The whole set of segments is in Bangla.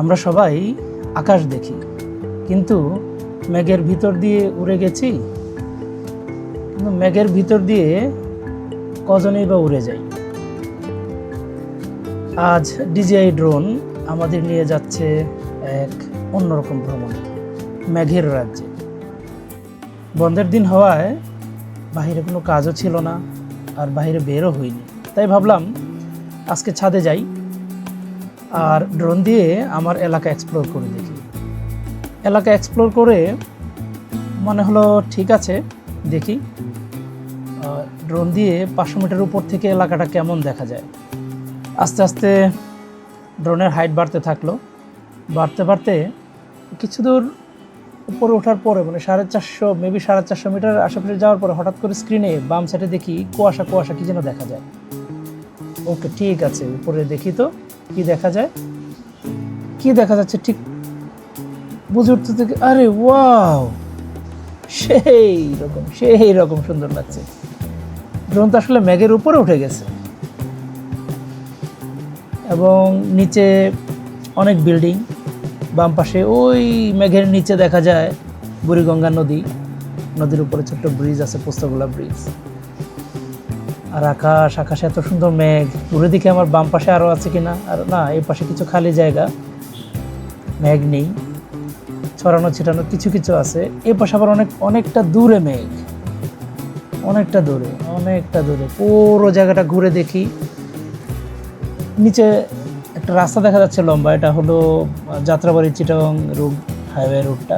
আমরা সবাই আকাশ দেখি। কিন্তু মেঘের ভিতর দিয়ে উড়ে গেছি? কিন্তু মেঘের ভিতর দিয়ে কজনেই বা উড়ে যাই আজ ডিজিআই ড্রোন আমাদের নিয়ে যাচ্ছে এক অন্যরকম ভ্রমণে, মেঘের রাজ্যে। বন্ধের দিন হওয়ায় বাইরে কোনো কাজও ছিল না, আর বাইরে বেরও হইনি। তাই ভাবলাম আজকে ছাদে যাই। আর ড্রোন দিয়ে আমার এলাকা এক্সপ্লোর করে দেখি। এলাকা এক্সপ্লোর করে মনে হলো ঠিক আছে, দেখি। ড্রোন দিয়ে পাঁচশো মিটার উপর থেকে এলাকাটা কেমন দেখা যায়। আস্তে আস্তে ড্রোনের হাইট বাড়তে থাকল। বাড়তে বাড়তে কিছু দূর উপরে ওঠার পরে মানে সাড়ে চারশো মেবি সাড়ে চারশো মিটার আশেপাশে যাওয়ার পরে হঠাৎ করে স্ক্রিনে বাম সাইডে দেখি কুয়াশা কুয়াশা কি যেন দেখা যায়। ওকে ঠিক আছে, উপরে দেখি তো। কি দেখা যায়? কি দেখা যাচ্ছে ঠিক বুঝে উঠতে থেকে আরে ওয়াও! সেই রকম সেই রকম সুন্দর লাগছে। ড্রোন তো আসলে মেঘের উপরে উঠে গেছে। এবং নিচে অনেক বিল্ডিং, বাম পাশে ওই মেঘের নিচে দেখা যায় বুড়িগঙ্গা নদী। নদীর উপরে ছোট্ট ব্রিজ আছে, পোস্তগোলা ব্রিজ। আর আকাশ, আকাশে এত সুন্দর মেঘ। দূরে দিকে আমার বাম পাশে আরও আছে কিনা? আর না, এই পাশে কিছু খালি জায়গা। মেঘ নেই। ছড়ানো, ছিটানো কিছু কিছু আছে। এ পাশে আবার অনেক, অনেকটা দূরে মেঘ। অনেকটা দূরে অনেকটা দূরে। পুরো জায়গাটা ঘুরে দেখি। নিচে একটা রাস্তা দেখা যাচ্ছে লম্বা। এটা হলো যাত্রাবাড়ি, চিটাগং রুট হাইওয়ে রুটটা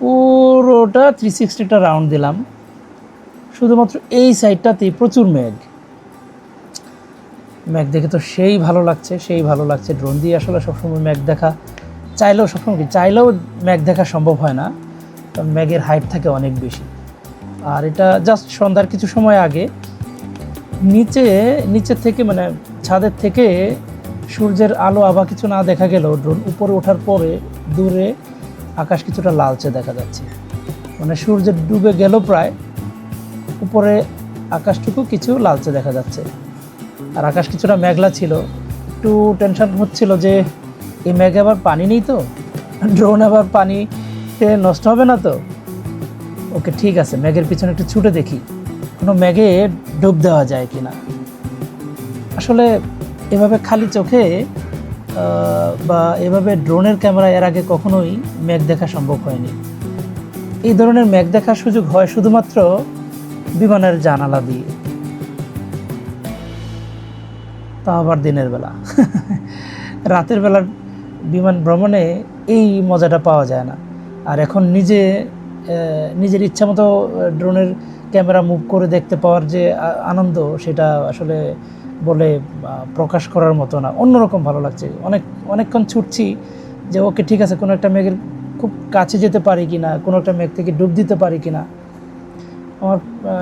পুরোটা থ্রি সিক্সটিটা রাউন্ড দিলাম। শুধুমাত্র এই সাইডটাতেই প্রচুর মেঘ। মেঘ দেখে তো সেই ভালো লাগছে, সেই ভালো লাগছে। ড্রোন দিয়ে আসলে সবসময় মেঘ দেখা, চাইলেও সবসময় কি, চাইলেও মেঘ দেখা সম্ভব হয় না, কারণ মেঘের হাইট থাকে অনেক বেশি। আর এটা জাস্ট সন্ধ্যার কিছু সময় আগে নিচে নিচের থেকে মানে ছাদের থেকে সূর্যের আলো আভা কিছু না দেখা গেলেও ড্রোন উপরে ওঠার পরে দূরে আকাশ কিছুটা লালচে দেখা যাচ্ছে। মানে সূর্যের ডুবে গেল প্রায় উপরে আকাশটুকু কিছু লালচে দেখা যাচ্ছে। আর আকাশ কিছুটা মেঘলা ছিল। একটু টেনশন হচ্ছিল যে, এই মেঘে আবার পানি নেই তো? ড্রোন আবার পানিতে নষ্ট হবে না তো? ওকে ঠিক আছে, মেঘের পিছনে একটু ছুটে দেখি। কোনো মেঘে ডুব দেওয়া যায় কি না আসলে এভাবে খালি চোখে বা এভাবে ড্রোনের ক্যামেরা এর আগে কখনোই মেঘ দেখা সম্ভব হয়নি। এই ধরনের মেঘ দেখার সুযোগ হয় শুধুমাত্র বিমানের জানালা দিয়ে। তা আবার দিনের বেলা। রাতের বেলার বিমান ভ্রমণে এই মজাটা পাওয়া যায় না। আর এখন নিজে নিজের ইচ্ছা মতো ড্রোনের ক্যামেরা মুভ করে দেখতে পাওয়ার যে আনন্দ, সেটা আসলে বলে প্রকাশ করার মতো না। অন্যরকম ভালো লাগছে। অনেক, অনেকক্ষণ ছুটছি যে, ওকে, ঠিক আছে, কোনো একটা মেঘের খুব কাছে যেতে পারি কি না কোনো একটা মেঘ থেকে ডুব দিতে পারি কি না আমার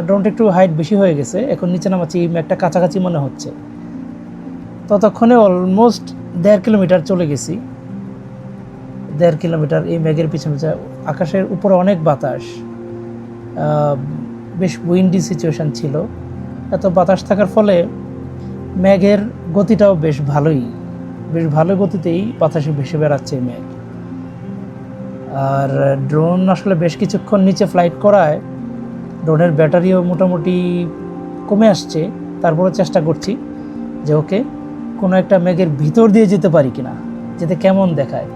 ড্রোনটা একটু হাইট বেশি হয়ে গেছে। এখন নিচে নামাচ্ছি মেঘটা কাছাকাছি মনে হচ্ছে। ততক্ষণে অলমোস্ট দেড় কিলোমিটার চলে গেছি। দেড় কিলোমিটার এই মেঘের পিছনে আকাশের উপরে অনেক বাতাস। বেশ উইন্ডি সিচুয়েশান ছিল। এত বাতাস থাকার ফলে মেঘের গতিটাও বেশ ভালোই, বেশ ভালো গতিতেই বাতাসে ভেসে বেড়াচ্ছে এই মেঘ। আর ড্রোন আসলে বেশ কিছুক্ষণ নিচে ফ্লাইট করায় ড্রোনের ব্যাটারিও মোটামুটি কমে আসছে তারপরে চেষ্টা করছি যে ওকে কোনো একটা মেঘের ভিতর দিয়ে যেতে পারি কিনা, যেতে কেমন দেখায়।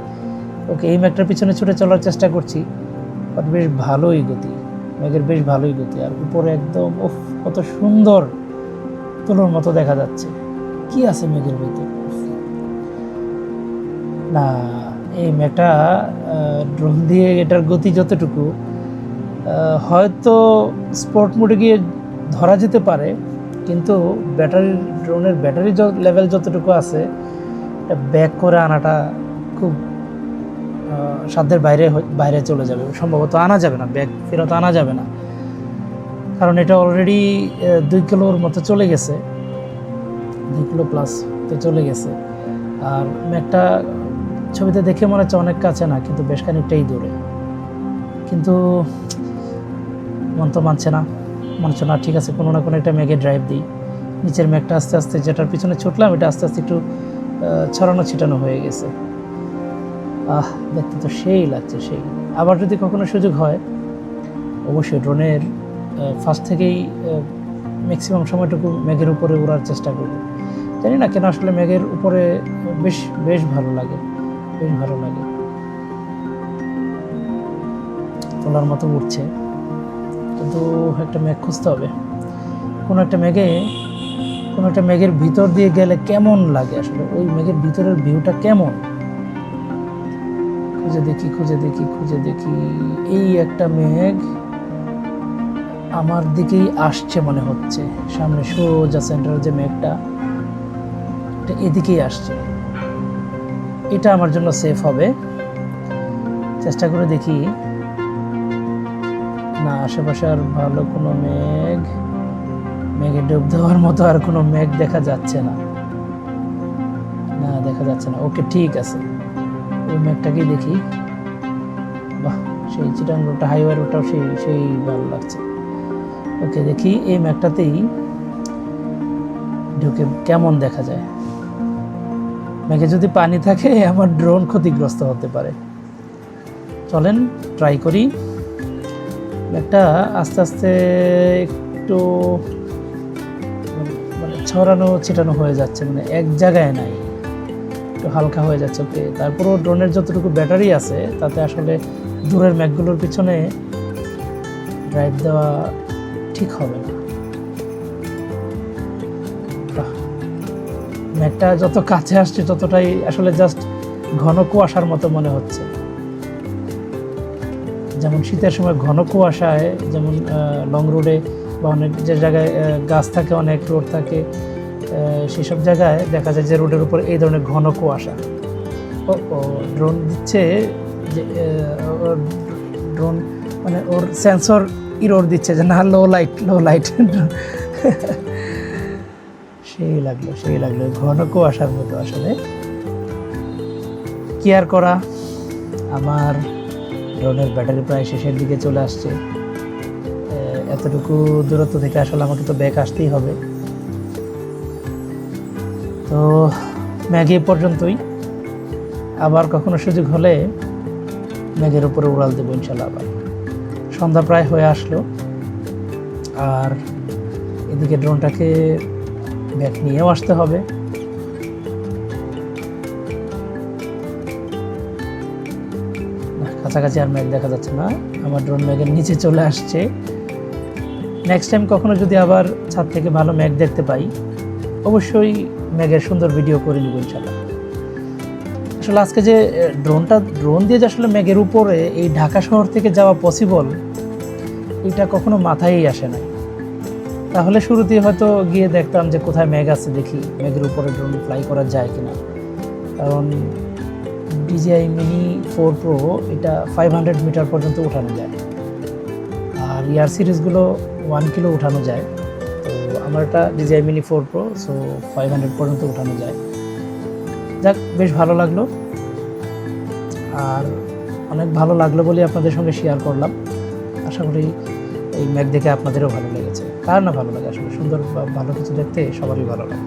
ওকে এই মেঘটার পিছনে ছুটে চলার চেষ্টা করছি বাট বেশ ভালোই গতি মেঘের বেশ ভালোই গতি, আর উপরে একদম, উফ, কত সুন্দর তুলোর মতো দেখা যাচ্ছে। কি আছে মেঘের ভিতর? না, এই মেঘটা ড্রোন দিয়ে এটার গতি যতটুকু হয়তো স্পোর্ট মোডে গিয়ে ধরা যেতে পারে, কিন্তু ব্যাটারি ড্রোনের ব্যাটারি লেভেল যতটুকু আছে ব্যাক করে আনাটা খুব সাধ্যের বাইরে বাইরে চলে যাবে। সম্ভবত আনা যাবে না ব্যাগ ফেরত আনা যাবে না। কারণ এটা অলরেডি দুই কিলোর মতো চলে গেছে। দুই কিলো প্লাস তো চলে গেছে। আর ম্যাকটা ছবিতে দেখে মনে হচ্ছে অনেক কাছে না, কিন্তু বেশ খানিকটাই দূরে। কিন্তু মন তো মানছে না। মনে হচ্ছে, না, ঠিক আছে, কোনো না কোনো একটা মেঘে ড্রাইভ দিই। নিচের মেঘটা আস্তে আস্তে যেটার পিছনে ছুটলাম, এটা আস্তে আস্তে একটু ছড়ানো ছিটানো হয়ে গেছে। আহ, দেখতে তো সেই লাগছে, সেই। আবার যদি কখনো সুযোগ হয়, অবশ্যই ড্রোনের ফার্স্ট থেকেই ম্যাক্সিমাম সময়টুকু মেঘের উপরে ওড়ার চেষ্টা করব। জানি না কেন আসলে মেঘের উপরে বেশ বেশ ভালো লাগে, বেশ ভালো লাগে। তোলার মতো উঠছে কিন্তু একটা মেঘ খুঁজতে হবে। কোনো একটা মেঘে, কোনো একটা মেঘের ভিতর দিয়ে গেলে কেমন লাগে আসলে? ওই মেঘের ভিতরের ভিউটা কেমন? খুঁজে দেখি খুঁজে দেখি খুঁজে দেখি। এই একটা মেঘ আমার দিকেই আসছে মনে হচ্ছে। সামনে সোজা সেন্টারের যে মেঘটা, এটা এদিকেই আসছে। এটা আমার জন্য সেফ হবে। চেষ্টা করে দেখি। না, আশেপাশে আর ভালো কোনো মেঘ মেঘে ডুব দেওয়ার মতো আর কোনো মেঘ দেখা যাচ্ছে না। না, দেখা যাচ্ছে না। ওকে, ঠিক আছে। ওই মেঘটাকেই দেখি। বাহ, সেই চিটাং রোডটা হাইওয়ে রোডটাও সেই সেই ভালো লাগছে। ওকে, দেখি এই ম্যাপটাতেই ঢুকে কেমন দেখা যায়। মেঘে যদি পানি থাকে, আমার ড্রোন ক্ষতিগ্রস্ত হতে পারে। চলেন ট্রাই করি। একটা আস্তে আস্তে একটু মানে ছড়ানো ছিটানো হয়ে যাচ্ছে মানে এক জায়গায় নাই। একটু হালকা হয়ে যাচ্ছে ওকে। তারপরও ড্রোনের যতটুকু ব্যাটারি আছে তাতে আসলে দূরের ম্যাকগুলোর পিছনে ড্রাইভ দেওয়া ঠিক হবে না। বাহ, ম্যাকটা যত কাছে আসছে ততটাই আসলে জাস্ট ঘন কুয়াশার মতো মনে হচ্ছে। যেমন শীতের সময় ঘন কুয়াশায়, যেমন লং রোডে বা অনেক যে জায়গায় গাছ থাকে, অনেক রোড থাকে সেসব জায়গায় দেখা যায় যে রোডের উপর এই ধরনের ঘন কুয়াশা। ও ও ড্রোন দিচ্ছে যে ড্রোন মানে ওর সেন্সর ইরোর দিচ্ছে যে না লো লাইট লো লাইট সেই লাগল সেই লাগল, ঘন কুয়াশার মতো আসলে। কি আর করা? আমার ড্রোনের ব্যাটারি প্রায় শেষের দিকে চলে আসছে। এতটুকু দূরত্ব থেকে আসলে আমাকে তো ব্যাক আসতেই হবে। তো ম্যাগি পর্যন্তই। আবার কখনো সুযোগ হলে ম্যাগের উপরে উড়াল দেবো ইনশাল্লাহ আবার। সন্ধ্যা প্রায় হয়ে আসলো। আর এদিকে ড্রোনটাকে ব্যাক নিয়েও আসতে হবে। কাছাকাছি আর ম্যাগ দেখা যাচ্ছে না। আমার ড্রোন ম্যাগের নিচে চলে আসছে। নেক্সট টাইম কখনো যদি আবার ছাদ থেকে ভালো ম্যাগ দেখতে পাই, অবশ্যই ম্যাগের সুন্দর ভিডিও করে নিব ইনশাল্লাহ আসলে আজকে যে ড্রোনটা ড্রোন দিয়ে যে আসলে ম্যাগের উপরে এই ঢাকা শহর থেকে যাওয়া পসিবল এটা কখনো মাথায়ই আসে না তাহলে শুরুতেই হয়তো গিয়ে দেখতাম যে কোথায় ম্যাগ আছে দেখি ম্যাগের উপরে ড্রোন ফ্লাই করা যায় কিনা। কারণ ডিজিআই মিনি ফোর প্রো এটা ফাইভ হান্ড্রেড মিটার পর্যন্ত উঠানো যায়। আর ইয়ার সিরিজগুলো ওয়ান কিলো উঠানো যায়। তো আমার একটা DJI mini four pro so five hundred পর্যন্ত উঠানো যায়। যাক, বেশ ভালো লাগল। আর অনেক ভালো লাগল বলে আপনাদের সঙ্গে শেয়ার করলাম। আশা করি এই ম্যাক দেখে আপনাদেরও ভালো লেগেছে। কার না ভালো লাগে আসলে? সুন্দর ভালো কিছু দেখতে সবারই ভালো লাগে।